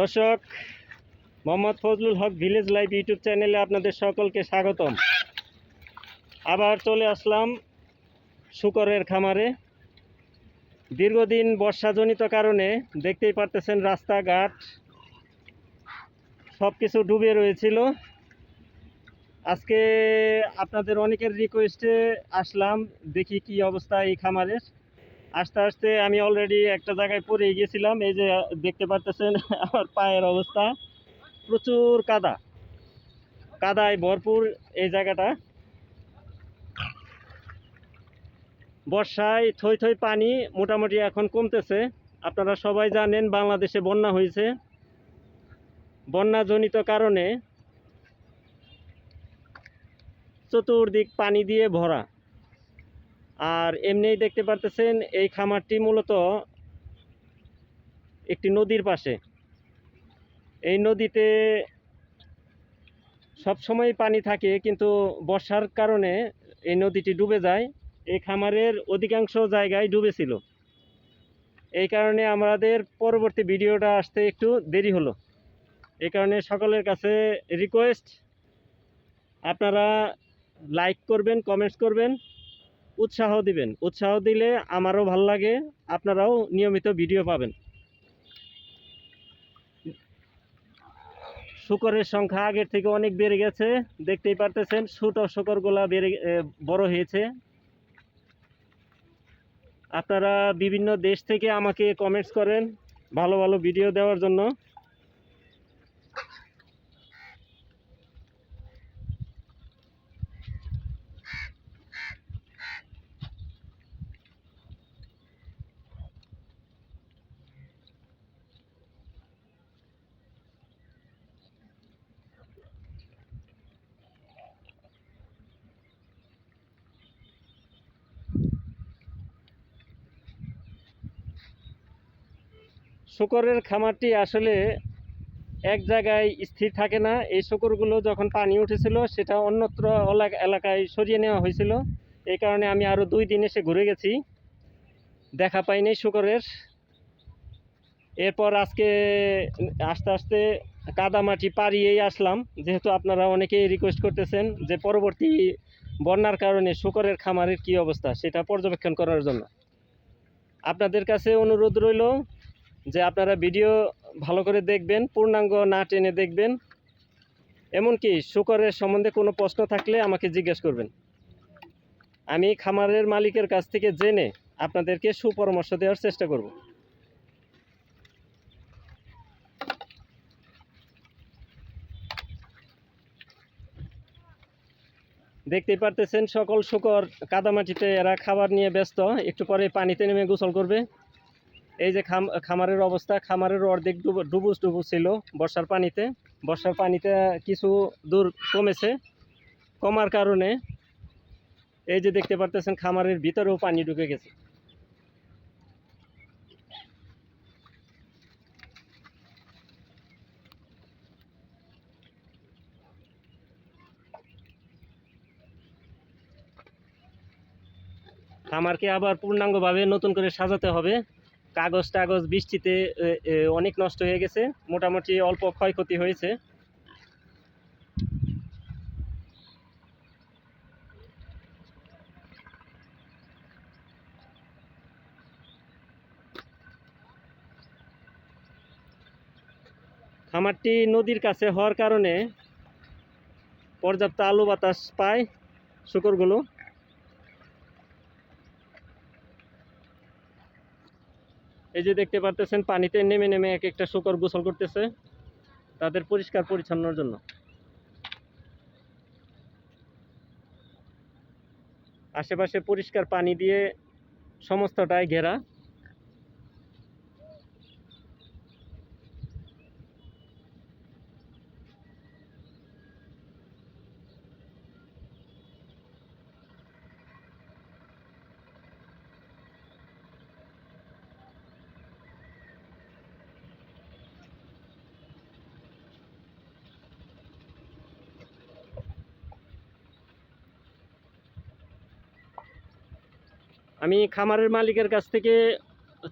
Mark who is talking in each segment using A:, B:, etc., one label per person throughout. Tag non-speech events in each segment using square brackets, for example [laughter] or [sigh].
A: দর্শক, Mohammad Fazlul Haque village live YouTube চ্যানেলে আপনাদের সকলকে স্বাগতম। আবার চলে আসলাম শুকরের খামারে। দীর্ঘদিন বর্ষাজনিত কারণে দেখতেই পারতেছেন রাস্তাঘাট সব কিছু ডুবে রয়েছিল। আজকে আপনাদের অনেকের রিকোয়েস্টে আসলাম, দেখি কি অবস্থা এই খামারের। আস্তে আস্তে আমি অলরেডি একটা জায়গায় পড়ে গিয়েছিলাম এই যে দেখতে পারতেছেন [laughs] আমার পায়ের অবস্থা। প্রচুর কাদা। কাদায় ভরপুর এই জায়গাটা। বর্ষায় থই থই পানি মোটামুটি এখন কমতেছে। আপনারা সবাই জানেন বাংলাদেশে বন্যা হয়েছে। বন্যাজনিত কারণে চতুর্দিক পানি দিয়ে ভরা। আর এমনিই দেখতে পারতেছেন এই খামারটি মূলত একটি নদীর পাশে। এই নদীতে সব সময় পানি থাকে, কিন্তু বর্ষার কারণে এই নদীটি ডুবে যায়। এই খামারের অধিকাংশ জায়গায় ডুবেছিল। এই কারণে আমাদের পরবর্তী ভিডিওটা আসতে একটু দেরি হলো। এই কারণে সকলের কাছে রিকোয়েস্ট আপনারা লাইক করবেন কমেন্টস করবেন। উৎসাহ দিবেন। উৎসাহ দিলে আমারও ভালো লাগে, আপনারাও নিয়মিত ভিডিও পাবেন। শুকরের সংখ্যা আগের থেকে অনেক বেড়ে গেছে, দেখতেই পারতেছেন, ছোট শুকরগুলা বেড়ে বড় হয়েছে। আপনারা বিভিন্ন দেশ থেকে আমাকে কমেন্টস করেন, ভালো ভালো ভিডিও দেওয়ার জন্য। শুকরের খামারটি আসলে এক জায়গায় স্থির থাকে না। এই শুকরগুলো যখন পানি উঠেছিল, সেটা অন্যত্র এলাকা- এলাকায় সরিয়ে নেওয়া হয়েছিল। এই কারণে আমি আরও দুই দিন এসে ঘুরে গেছি। দেখা পাইনি শুকরের। এরপর আজকে আস্তে আস্তে কাদামাটি পাড়িয়েই আসলাম। যেহেতু আপনারা অনেকেই রিকোয়েস্ট করতেছেন যে পরবর্তী বন্যার কারণে শুকরের খামারের কি অবস্থা, সেটা পর্যবেক্ষণ করার জন্য। আপনাদের কাছে অনুরোধ রইল যে আপনারা ভিডিও ভালো করে দেখবেন, পূর্ণাঙ্গ না টেনে দেখবেন, এমনকি শুকরের সম্বন্ধে কোনো প্রশ্ন থাকলে আমাকে জিজ্ঞেস করবেন। আমি খামারের মালিকের কাছ থেকে জেনে আপনাদেরকে সুপরামর্শ দেওয়ার চেষ্টা করব। দেখতেই পারতেছেন, সকল শুকর কাদামাটিতে এরা খাবার নিয়ে ব্যস্ত। একটু পরে পানিতে নেমে গোসল করবে। এই যে খাম, খামারের অবস্থা, খামারের অর্ধেক ডুবুস ডুবুস ছিল বর্ষার পানিতে। বর্ষার পানিতে কিছু দূর কমেছে। কমার কারণে এই যে দেখতে পারতেছেন খামারের ভিতরেও পানি ঢুকে গেছে। খামারকে আবার পূর্ণাঙ্গভাবে নতুন করে সাজাতে হবে। কাগজ টাগজ বৃষ্টিতে অনেক নষ্ট হয়ে গেছে। মোটামুটি অল্প ক্ষয়ক্ষতি হয়েছে। খামারটি নদীর কাছে হওয়ার কারণে পর্যাপ্ত আলো বাতাস পায় শুকরগুলো। এই যে দেখতে পারতেছেন, পানিতে নেমে নেমে এক একটা শুকর গোসল করতেছে তাদের পরিষ্কার পরিচ্ছন্নর জন্য। আশেপাশে পরিষ্কার পানি দিয়ে সমস্তটাই ঘেরা। আমি খামারের মালিকের কাছ থেকে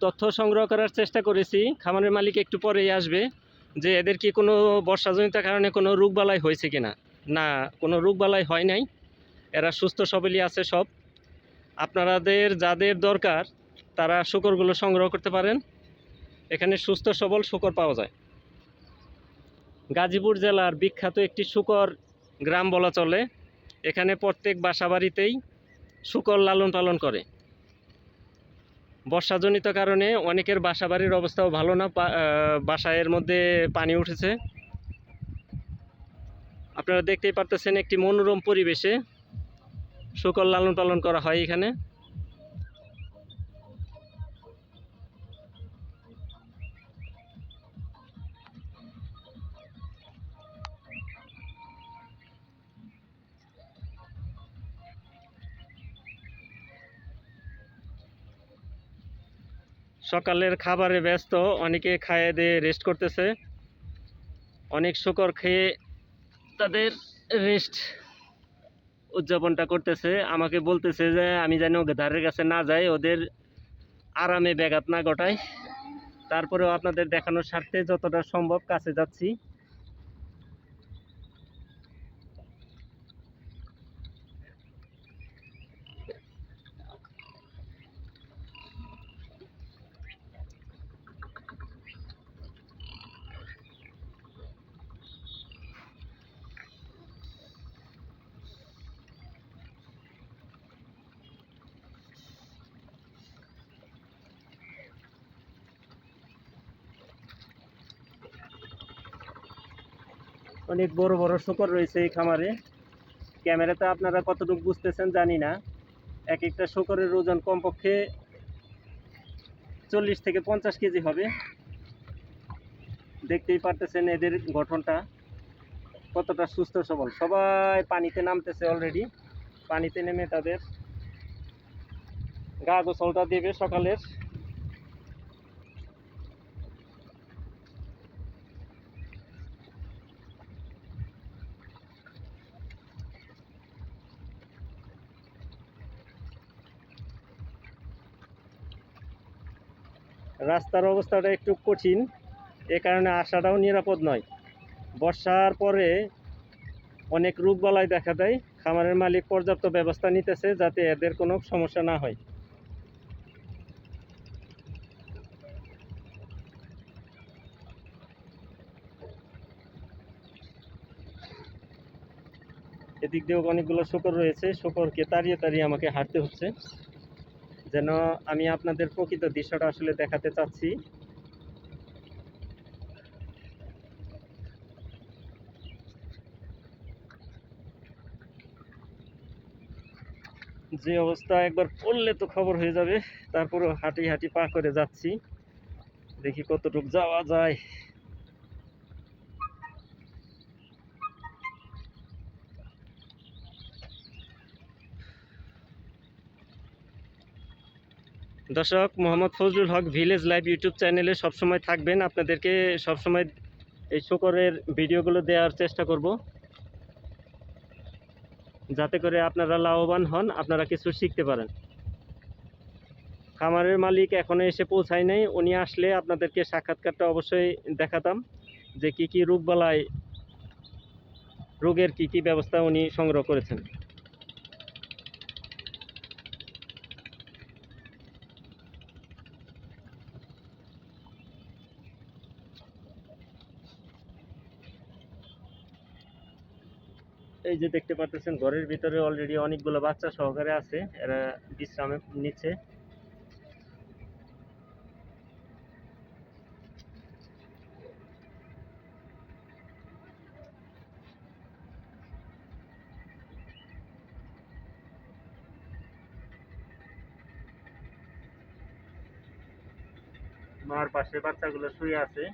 A: তথ্য সংগ্রহ করার চেষ্টা করেছি। খামারের মালিক একটু পরেই আসবে যে এদের কি কোনো বর্ষাজনিত কারণে কোনো রোগবালাই হয়েছে কিনা? না, কোনো রোগবালাই হয় নাই। এরা সুস্থ সবলই আছে সব। আপনাদের যাদের দরকার, তারা শুকরগুলো সংগ্রহ করতে পারেন। এখানে সুস্থ সবল শুকর পাওয়া যায়। গাজীপুর জেলার বিখ্যাত একটি শুকর গ্রাম বলা চলে। এখানে প্রত্যেক বাসাবাড়িতেই শুকর লালন পালন করে। বর্ষাজনিত কারণে অনেকের বাসা বাড়ির অবস্থাও ভালো না বাসায়ের মধ্যে পানি উঠেছে। আপনারা দেখতেই পারতেছেন একটি মনোরম পরিবেশে শুকর লালন পালন করা হয় এখানে। সকালের খাবারে ব্যস্ত, অনেকে খায়ে দিয়ে রেস্ট করতেছে। অনেক শুকর খেয়ে তাদের রেস্ট উদযাপনটা করতেছে। আমাকে বলতেছে যে, আমি যেন ধারের কাছে না যাই, ওদের আরামে ব্যাঘাত না ঘটায় তারপরেও আপনাদের দেখানোর স্বার্থে যতটা সম্ভব কাছে যাচ্ছি। অনেক বড় বড় শুকর রয়েছে এই খামারে। ক্যামেরাতে আপনারা কতটুকু বুঝতেছেন জানি না। এক একটা শুকরের ওজন কমপক্ষে চল্লিশ থেকে পঞ্চাশ কেজি হবে। দেখতেই পারতেছেন এদের গঠনটা কতটা সুস্থ সবল। সবাই পানিতে নামতেছে অলরেডি পানিতে নেমে তাদের গা গোসলটা দেবে সকালের। রাস্তার অবস্থাটা একটু কঠিন, এ কারণে আসাটাও নিরাপদ নয়। বর্ষার পরে অনেক রোগবালাই দেখা দেয়, খামারের মালিক পর্যাপ্ত ব্যবস্থা নিতেছে যাতে এদের কোনো সমস্যা না হয়। এদিক দিয়েও অনেকগুলো শকর রয়েছে, শকরকে তাড়িয়ে তাড়িয়ে আমাকে হাঁটতে হচ্ছে। যেন আমি আপনাদের প্রকৃত দৃশ্যটা আসলে দেখাতে চাচ্ছি। যে অবস্থা, একবার পড়লে তো খবর হয়ে যাবে। তারপরেও হাঁটি হাঁটি পা করে যাচ্ছি। দেখি কতটুক যাওয়া যায়। দর্শক, Mohammad Fazlul Haque village live YouTube চ্যানেলে সবসময় থাকবেন। আপনাদেরকে সবসময় এই শকরের ভিডিওগুলো দেওয়ার চেষ্টা করব। যাতে করে আপনারা লাভবান হন, আপনারা কিছু শিখতে পারেন। খামারের মালিক এখনও এসে পৌঁছায় নাই। উনি আসলে আপনাদেরকে সাক্ষাৎকারটা অবশ্যই দেখাতাম যে কি কি রোগবালাই রোগের কি কি ব্যবস্থা উনি সংগ্রহ করেছেন। এই যে দেখতে পাচ্ছেন ঘরের ভিতরে অলরেডি অনেকগুলো বাচ্চা সহকারে আছে। এরা বিশ্রামে নিচ্ছে। মার পাশে বাচ্চাগুলো শুয়ে আছে।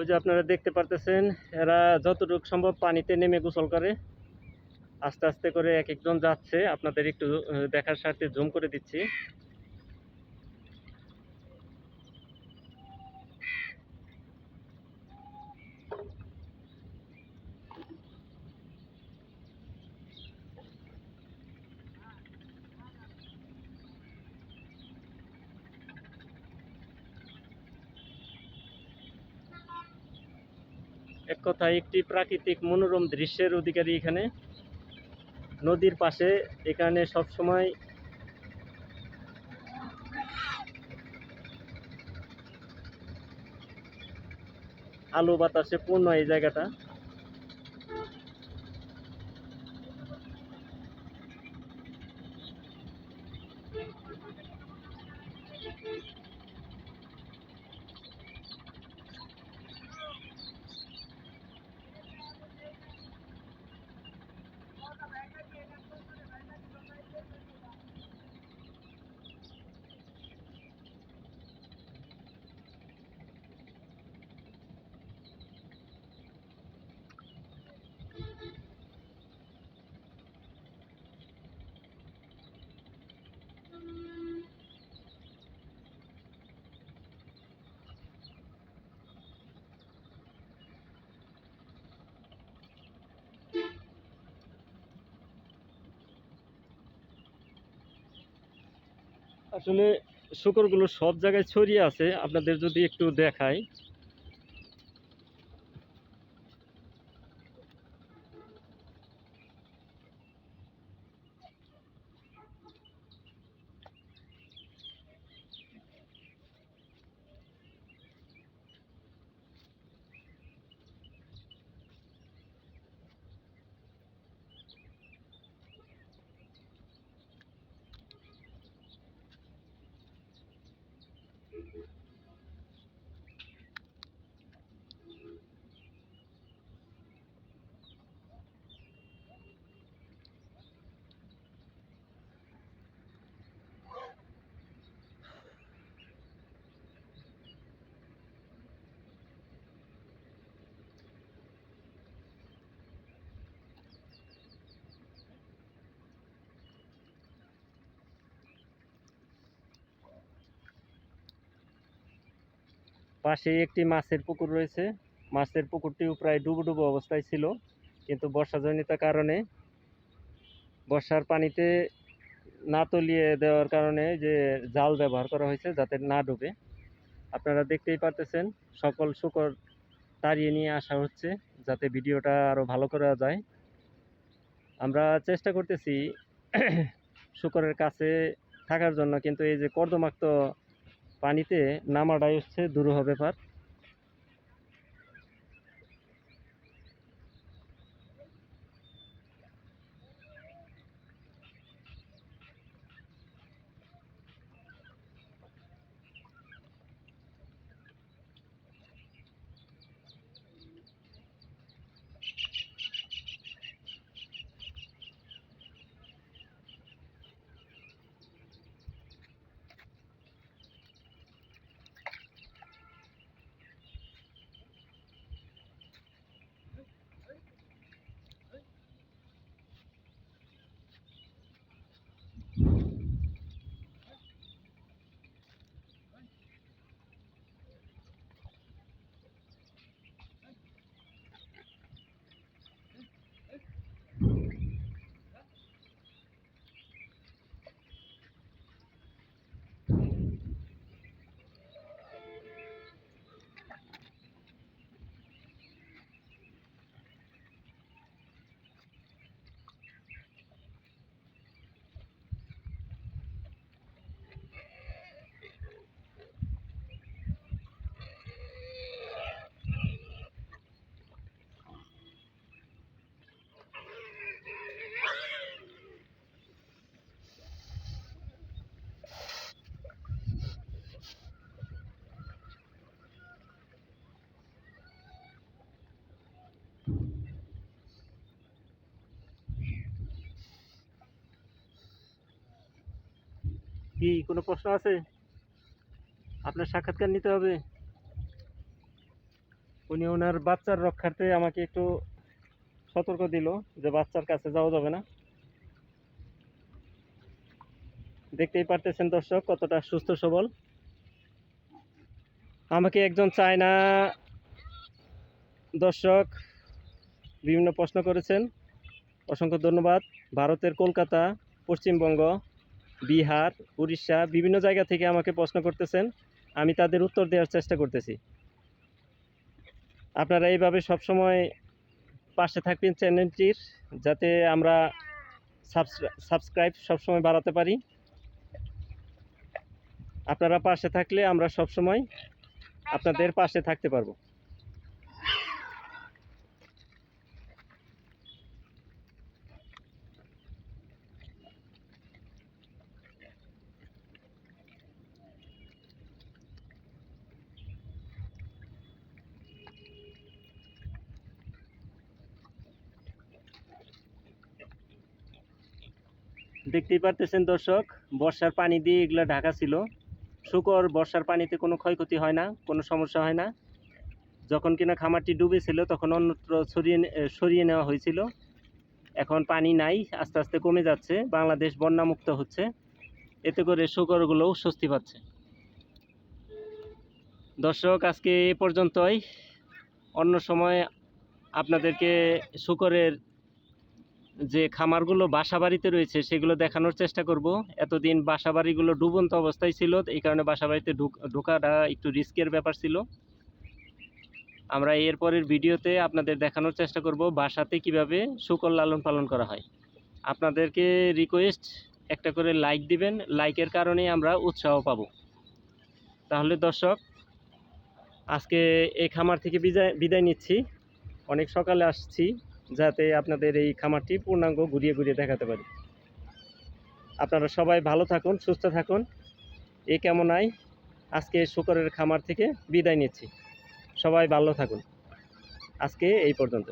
A: ওই যে আপনারা দেখতে পারতেছেন, এরা যতটুকু সম্ভব পানিতে নেমে গোসল করে। আস্তে আস্তে করে এক একজন যাচ্ছে, আপনাদের একটু দেখার স্বার্থে জুম করে দিচ্ছি। কথায় একটি প্রাকৃতিক মনোরম দৃশ্যের অধিকারী এখানে। নদীর পাশে এখানে সব সময় আলো বাতাসে পূর্ণ এই জায়গাটা। আসলে শুকরগুলো সব জায়গায় ছড়িয়ে আছে। আপনাদের যদি একটু দেখাই। পাশে একটি মাছের পুকুর রয়েছে। মাছের পুকুরটিও প্রায় ডুবো ডুবো অবস্থায় ছিল, কিন্তু বর্ষাজনিত কারণে বর্ষার পানিতে না তলিয়ে দেওয়ার কারণে যে জাল ব্যবহার করা হয়েছে, যাতে না ডুবে। আপনারা দেখতেই পারতেছেন, সকল শুকর তাড়িয়ে নিয়ে আসা হচ্ছে, যাতে ভিডিওটা আরও ভালো করা যায়। আমরা চেষ্টা করতেছি শুকরের কাছে থাকার জন্য, কিন্তু এই যে কর্দমাক্ত পানিতে নামাটাই হচ্ছে দুরূহ ব্যাপার। কি কোনো প্রশ্ন আছে? আপনার সাক্ষাৎকার নিতে হবে। উনি ওনার বাচ্চার রক্ষার্থে আমাকে একটু সতর্ক দিল যে বাচ্চার কাছে যাওয়া যাবে না। দেখতেই পারতেছেন দর্শক কতটা সুস্থ সবল। আমাকে একজন চায়না দর্শক বিভিন্ন প্রশ্ন করেছেন। অসংখ্য ধন্যবাদ। ভারতের কলকাতা, পশ্চিমবঙ্গ। বিহার, উড়িষ্যা, বিভিন্ন জায়গা থেকে আমাকে প্রশ্ন করতেছেন। আমি তাদের উত্তর দেওয়ার চেষ্টা করতেছি। আপনারা এইভাবে সবসময় পাশে থাকবেন চ্যানেলটির, যাতে আমরা সাবস্ক্রাইব সবসময় বাড়াতে পারি। আপনারা পাশে থাকলে আমরা সবসময় আপনাদের পাশে থাকতে পারব। দেখতেই পারতেছেন দর্শক, বর্ষার পানি দিয়ে এগুলো ঢাকা ছিল। শুকর বর্ষার পানিতে কোনো ক্ষয়ক্ষতি হয় না, কোনো সমস্যা হয় না। যখন কিনা খামারটি ডুবেছিল তখন অন্যত্র সরিয়ে সরিয়ে নেওয়া হয়েছিল। এখন পানি নাই, আস্তে আস্তে কমে যাচ্ছে, বাংলাদেশ বন্যামুক্ত হচ্ছে। এতে করে শুকরগুলোও স্বস্তি পাচ্ছে। দর্শক, আজকে এ পর্যন্তই। অন্য সময় আপনাদেরকে শুকরের যে খামারগুলো বাসা বাড়িতে রয়েছে, সেগুলো দেখানোর চেষ্টা করব। এতদিন বাসা বাড়িগুলো ডুবন্ত অবস্থায় ছিল, এই কারণে বাসা বাড়িতে ঢোকাটা একটু রিস্কের ব্যাপার ছিল। আমরা এরপরের ভিডিওতে আপনাদের দেখানোর চেষ্টা করব বাসাতে কীভাবে শুকর লালন পালন করা হয়। আপনাদেরকে রিকোয়েস্ট একটা করে লাইক দিবেন লাইকের কারণে আমরা উৎসাহ পাবো। তাহলে দর্শক, আজকে এই খামার থেকে বিদায় বিদায় নিচ্ছি। অনেক সকালে আসছি। যাতে আপনাদের এই খামারটি পূর্ণাঙ্গ ঘুরিয়ে ঘুরিয়ে দেখাতে পারি। আপনারা সবাই ভালো থাকুন, সুস্থ থাকুন। এই কেমনাই আজকে শুকরের খামার থেকে বিদায় নিচ্ছি। সবাই ভালো থাকুন। আজকে এই পর্যন্ত।